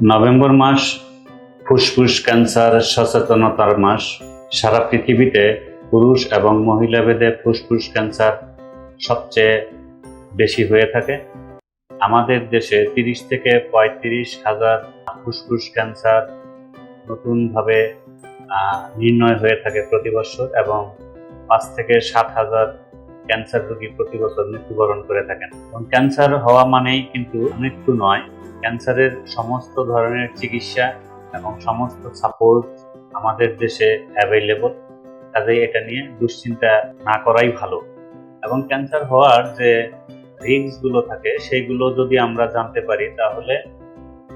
November মাস, ফুসফুস, cancer, সচেতনতার মাস। সারা পৃথিবীতে পুরুষ এবং মহিলা ভেদে ফুসফুস, ক্যান্সার সবচেয়ে বেশি হয়ে থাকে। আমাদের দেশে তিরিশ থেকে পঁয়ত্রিশ হাজার ফুসফুস, ক্যান্সার নতুনভাবে নির্ণয় হয়ে থাকে প্রতি বছর এবং পাঁচ থেকে সাত হাজার ক্যান্সার রোগী প্রতি বছর মৃত্যুবরণ করে থাকেন। এবং ক্যান্সার হওয়া মানেই কিন্তু মৃত্যু নয়, ক্যান্সারের সমস্ত ধরনের চিকিৎসা এবং সমস্ত সাপোর্ট আমাদের দেশে অ্যাভেলেবল কাজেই এটা নিয়ে দুশ্চিন্তা না করাই ভালো। এবং ক্যান্সার হওয়ার যে রিস্কগুলো থাকে সেইগুলো যদি আমরা জানতে পারি, তাহলে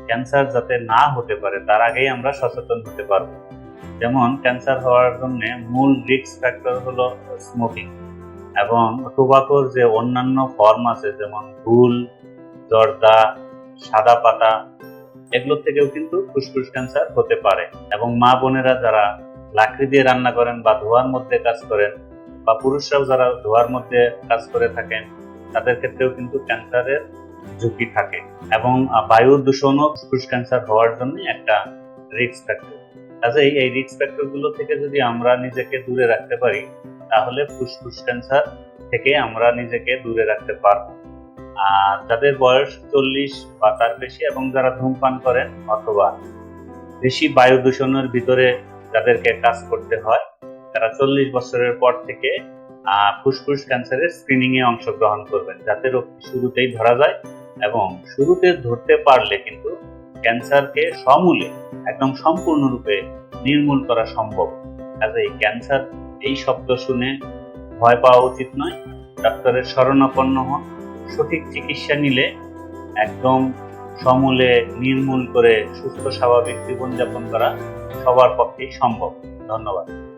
ক্যান্সার যাতে না হতে পারে, তার আগেই আমরা সচেতন হতে পারব। যেমন ক্যান্সার হওয়ার জন্য মূল রিস্ক ফ্যাক্টর হলো স্মোকিং এবং টোবাকোর যে অন্যান্য ফর্ম আছে, যেমন ফুল জর্দা, সাদা পাতা, এগুলোর থেকেও কিন্তু ফুসফুস ক্যান্সার হতে পারে। এবং মা বোনেরা যারা লাকড়ি দিয়ে রান্না করেন বা ধোয়ার মধ্যে কাজ করেন বা পুরুষরাও যারা ধোয়ার মধ্যে কাজ করে থাকেন, তাদের ক্ষেত্রেও কিন্তু ক্যান্সারের ঝুঁকি থাকে। এবং বায়ু দূষণও ফুসফুস ক্যান্সার হওয়ার জন্য একটা রিস্ক ফ্যাক্টর কাজেই এই রিস্ক ফ্যাক্টরগুলো থেকে যদি আমরা নিজেকে দূরে রাখতে পারি তাহলে ফুসফুস ক্যান্সার থেকে আমরা নিজেকে দূরে রাখতে পারব। আর যাদের বয়স চল্লিশ বা তার বেশি এবং যারা ধূমপান করেন অথবা বেশি বায়ু দূষণের ভিতরে যাদেরকে কাজ করতে হয়, তারা চল্লিশ বছরের পর থেকে ফুসফুস ক্যান্সারের স্ক্রিনিং এ অংশগ্রহণ করবেন। যাতে রোগটি শুরুতেই ধরা যায় এবং শুরুতে ধরতে পারলে কিন্তু ক্যান্সারকে সমূলে, একদম সম্পূর্ণরূপে নির্মূল করা সম্ভব। কাজেই ক্যান্সার এই শব্দ শুনে ভয় পাওয়া উচিত নয়। ডাক্তারের শরণাপন্ন হন। সঠিক চিকিৎসা নিলে একদম সমূলে নির্মূল করে সুস্থ স্বাভাবিক জীবনযাপন করা সবার পক্ষেই সম্ভব। ধন্যবাদ।